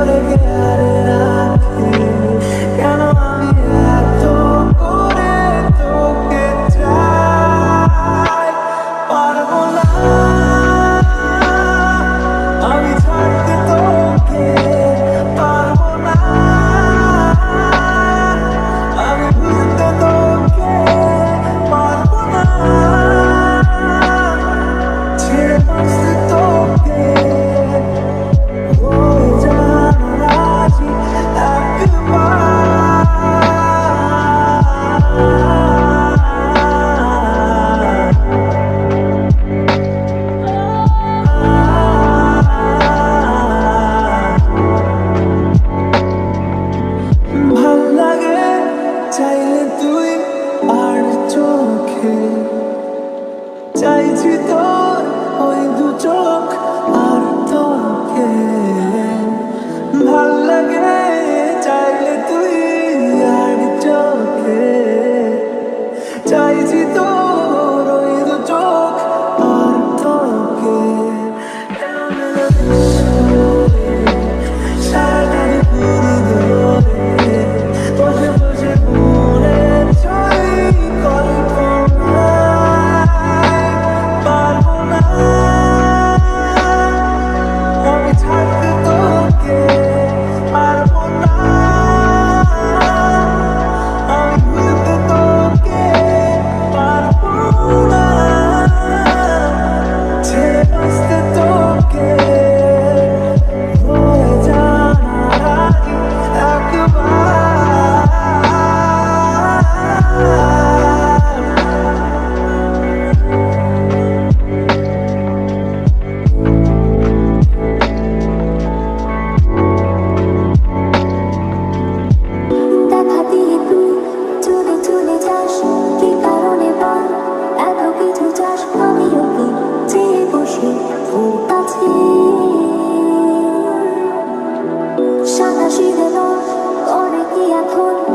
gotta get out of তুই আর চোখে। চাইছি তো ওই দু চোখ আর তোকে। ভালো লাগে চাইলে তুই আর চোখে। চাইছি তোর চলো করে এখন?